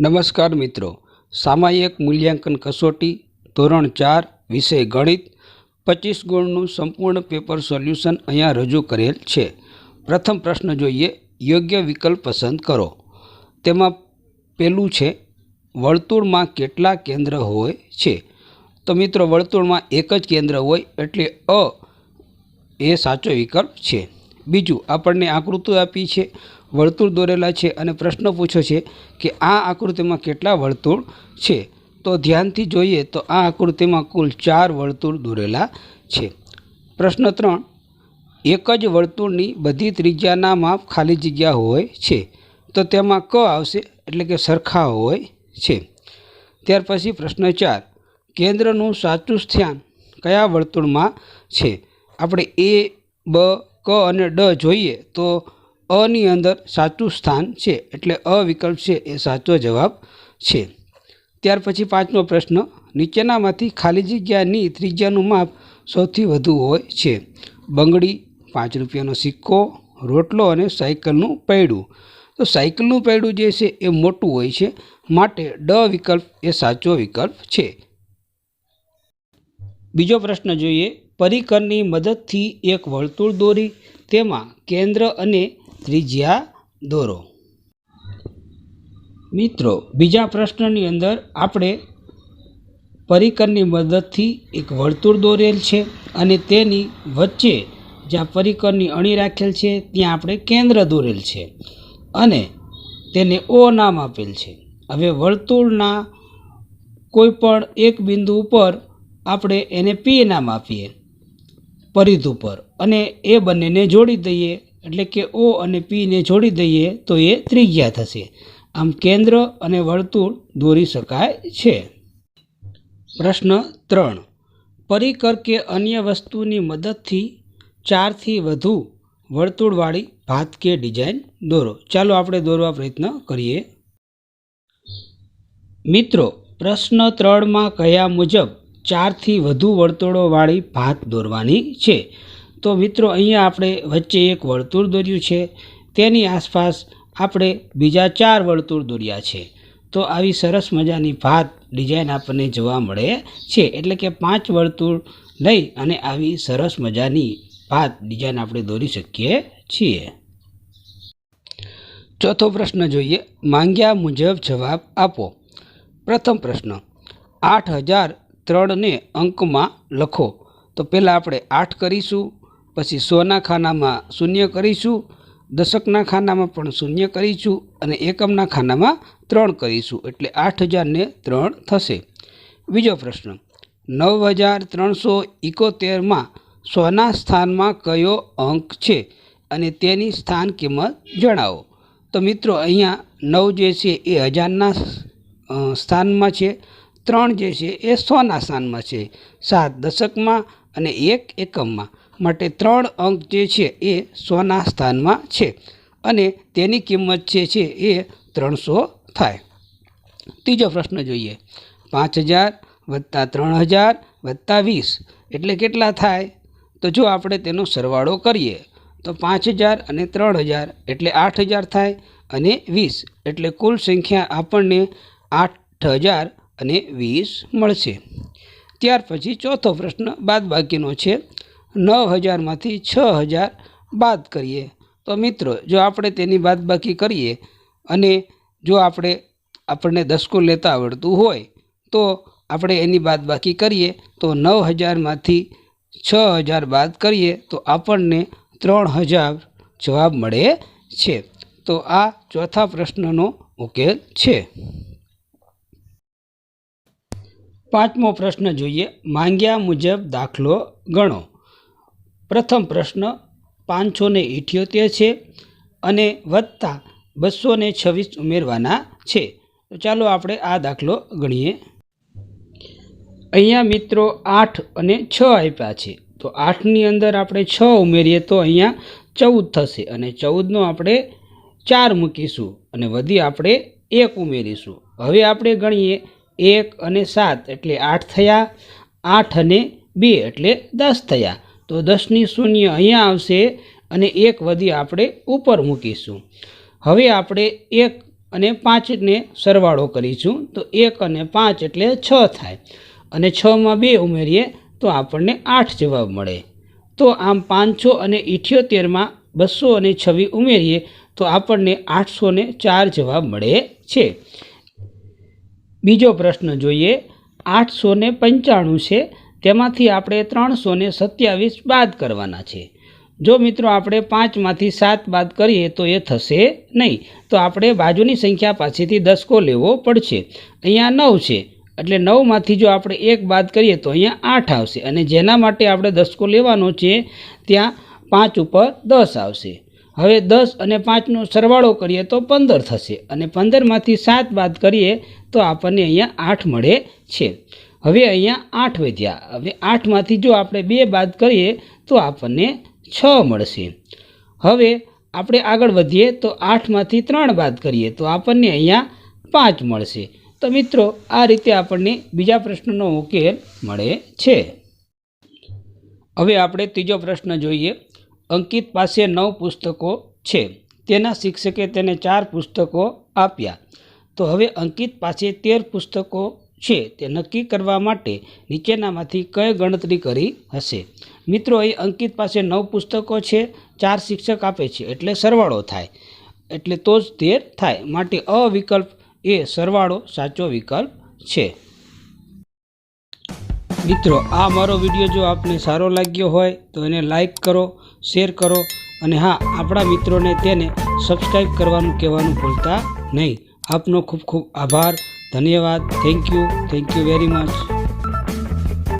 નમસ્કાર મિત્રો. સામાયિક મૂલ્યાંકન કસોટી ધોરણ ચાર, વિષય ગણિત, પચીસ ગુણનું સંપૂર્ણ પેપર સોલ્યુશન અહીંયા રજૂ કરેલ છે. પ્રથમ પ્રશ્ન જોઈએ, યોગ્ય વિકલ્પ પસંદ કરો. તેમાં પહેલું છે, વર્તુળમાં કેટલા કેન્દ્ર હોય છે? તો મિત્રો, વર્તુળમાં એક જ કેન્દ્ર હોય એટલે અ એ સાચો વિકલ્પ છે. બીજું, આપણને આકૃતિ આપી છે વર્તુળ દોરેલા છે અને પ્રશ્ન પૂછ્યો છે કે આ આકૃતિમાં કેટલા વર્તુળ છે? તો ધ્યાનથી જોઈએ તો આ આકૃતિમાં કુલ ચાર વર્તુળ દોરેલા છે. પ્રશ્ન ત્રણ, એક જ વર્તુળની બધી ત્રિજ્યાના માપ ખાલી જગ્યા હોય છે. તો તેમાં ક આવશે એટલે કે સરખા હોય છે. ત્યાર પછી પ્રશ્ન ચાર, કેન્દ્રનું સાચું સ્થાન કયા વર્તુળમાં છે? આપણે એ, બ, ક અને ડ જોઈએ તો અની અંદર સાચું સ્થાન છે એટલે અ વિકલ્પ છે એ સાચો જવાબ છે. ત્યાર પછી પાંચમો પ્રશ્ન, નીચેનામાંથી ખાલી જગ્યાની ત્રિજ્યાનું માપ સૌથી વધુ હોય છે. બંગડી પાંચ રૂપિયાનો સિક્કો, રોટલો અને સાયકલનું પૈડું. તો સાયકલનું પૈડું જે છે એ મોટું હોય છે, માટે ડ વિકલ્પ એ સાચો વિકલ્પ છે. બીજો પ્રશ્ન જોઈએ, પરિકરની મદદથી એક વર્તુળ દોરી, તેમાં કેન્દ્ર અને ત્રિજ્યા દોરો. મિત્રો, બીજા પ્રશ્નની અંદર આપણે પરિકરની મદદથી એક વર્તુળ દોરેલ છે અને તેની વચ્ચે જ્યાં પરિકરની અણી રાખેલ છે, ત્યાં આપણે કેન્દ્ર દોરેલ છે અને તેને ઓ નામ આપેલ છે. હવે વર્તુળના કોઈ પણ એક બિંદુ ઉપર આપણે એને પી નામ આપીએ, પરિધ ઉપર અને એ બંનેને જોડી દઈએ એટલે કે ઓ અને પીને જોડી દઈએ તો એ ત્રિજ્યા થશે. આમ કેન્દ્ર અને વર્તુળ દોરી શકાય છે. પ્રશ્ન ત્રણ. પરિકર કે અન્ય વસ્તુની મદદથી ચારથી વધુ વર્તુળવાળી ભાત કે ડિઝાઇન દોરો. ચાલો આપણે દોરવા પ્રયત્ન કરીએ. મિત્રો, પ્રશ્ન ત્રણમાં કહ્યા મુજબ ચારથી વધુ વર્તુળોવાળી ભાત દોરવાની છે? તો મિત્રો, અહીંયા આપણે વચ્ચે એક વર્તુળ દોર્યું છે. તેની આસપાસ આપણે બીજા ચાર વર્તુળ દોર્યા છે. તો આવી સરસ મજાની ભાત ડિઝાઇન આપણને જોવા મળે છે. એટલે કે પાંચ વર્તુળ લઈ અને આવી સરસ મજાની ભાત ડિઝાઇન આપણે દોરી શકીએ છીએ. ચોથો પ્રશ્ન જોઈએ. માંગ્યા મુજબ જવાબ આપો. પ્રથમ પ્રશ્ન, આઠ હજાર ત્રણને અંકમાં લખો. તો પહેલાં આપણે આઠ કરીશું. પછી સોના ખાનામાં શૂન્ય કરીશું, દશકના ખાનામાં પણ શૂન્ય કરીશું અને એકમના ખાનામાં ત્રણ કરીશું, એટલે આઠ હજારને ત્રણ થશે. બીજો પ્રશ્ન નવ હજાર ત્રણસો ઇકોતેરમાં સોના સ્થાનમાં કયો અંક છે અને તેની સ્થાન કિંમત જણાવો? તો મિત્રો, અહીંયા નવ જે છે એ હજારના સ્થાનમાં છે, ત્રણ જે છે એ સોના સ્થાનમાં છે. સાત દશકમાં અને એક એકમમાં. માટે ત્રણ અંક જે છે એ સોના સ્થાનમાં છે. અને તેની કિંમત જે છે એ ત્રણસો થાય. ત્રીજો પ્રશ્ન જોઈએ. પાંચ હજાર વત્તા ત્રણ હજાર વત્તા વીસ એટલે કેટલા થાય? તો જો આપણે તેનો સરવાળો કરીએ, તો પાંચ હજાર અને ત્રણ હજાર એટલે આઠ હજાર થાય અને વીસ એટલે કુલ સંખ્યા આપણને આઠ હજાર અને વીસ મળશે. ત્યાર પછી ચોથો પ્રશ્ન બાદ બાકીનો છે. નવ હજારમાંથી છ હજાર બાદ કરીએ. તો મિત્રો, જો આપણે તેની બાદબાકી કરીએ અને જો આપણે આપણને દસકો લેતા આવડતું હોય, તો આપણે એની બાદબાકી કરીએ. તો નવ હજારમાંથી છ હજાર બાદ કરીએ, તો આપણને ત્રણ હજાર જવાબ મળે છે. તો આ ચોથા પ્રશ્નનો ઉકેલ છે. પાંચમો પ્રશ્ન જોઈએ. માંગ્યા મુજબ દાખલો ગણો. પ્રથમ પ્રશ્ન પાંચસો ને ઇઠ્યોતેર છે અને વત્તા બસો ને છવ્વીસ ઉમેરવાના છે. તો ચાલો આપણે આ દાખલો ગણીએ. અહીંયા મિત્રો આઠ અને છ આપ્યા છે. તો આઠની અંદર આપણે છ ઉમેરીએ તો અહીંયા ચૌદ થશે અને ચૌદનો આપણે ચાર મૂકીશું અને વધી આપણે એક ઉમેરીશું. હવે આપણે ગણીએ એક અને સાત એટલે આઠ થયા, આઠ અને બે એટલે દસ થયા. તો દસની શૂન્ય અહીંયા આવશે અને એક વધી આપણે ઉપર મૂકીશું. હવે આપણે એક અને પાંચને સરવાળો કરીશું. તો એક અને પાંચ એટલે છ થાય. અને છમાં બે ઉમેરીએ તો આપણને આઠ જવાબ મળે. તો આમ પાંચસો અને ઇઠ્યોતેરમાં બસો અને છવ્વીસ ઉમેરીએ તો આપણને આઠસો ને ચાર જવાબ મળે છે. બીજો પ્રશ્ન જોઈએ. આઠસો ને પંચાણું છે. તેમાંથી આપણે ત્રણસો ને સત્યાવીસ બાદ કરવાના છે. જો મિત્રો આપણે પાંચમાંથી સાત બાદ કરીએ તો એ થશે નહીં. તો આપણે બાજુની સંખ્યા પાસેથી દસકો લેવો પડશે. અહીંયા નવ છે. એટલે નવમાંથી જો આપણે એક બાદ કરીએ તો અહીંયા આઠ આવશે. અને જેના માટે આપણે દસકો લેવાનો છે, ત્યાં પાંચ ઉપર દસ આવશે. હવે દસ અને પાંચનો સરવાળો કરીએ તો પંદર થશે. અને પંદરમાંથી સાત બાદ કરીએ તો આપણને અહીંયા આઠ મળે છે. હવે અહીંયા આઠ વધ્યા. હવે આઠમાંથી જો આપણે બે બાદ કરીએ, તો આપણને છ મળશે. હવે આપણે આગળ વધીએ, તો આઠમાંથી ત્રણ બાદ કરીએ, તો આપણને અહીંયા પાંચ મળશે. તો મિત્રો, આ રીતે આપણને બીજા પ્રશ્નનો ઉકેલ મળે છે. હવે આપણે ત્રીજો પ્રશ્ન જોઈએ. અંકિત પાસે નવ પુસ્તકો છે. તેના શિક્ષકે તેને ચાર પુસ્તકો આપ્યા. તો હવે અંકિત પાસે તેર પુસ્તકો છે તે નક્કી કરવા માટે નીચેનામાંથી કઈ ગણતરી કરી હશે? મિત્રો, અહીં અંકિત પાસે નવ પુસ્તકો છે, ચાર શિક્ષક આપે છે, એટલે સરવાળો થાય. એટલે તો જ તેર થાય. માટે અ વિકલ્પ એ સરવાળો સાચો વિકલ્પ છે. મિત્રો, આ મારો વીડિયો જો આપને સારો લાગ્યો હોય, તો એને લાઈક કરો, શેર કરો, અને હા, આપણા મિત્રોને તેને સબસ્ક્રાઈબ કરવાનું કહેવાનું ભૂલતા નહીં. આપનો ખૂબ ખૂબ આભાર. ધન્યવાદ. Thank you thank you very much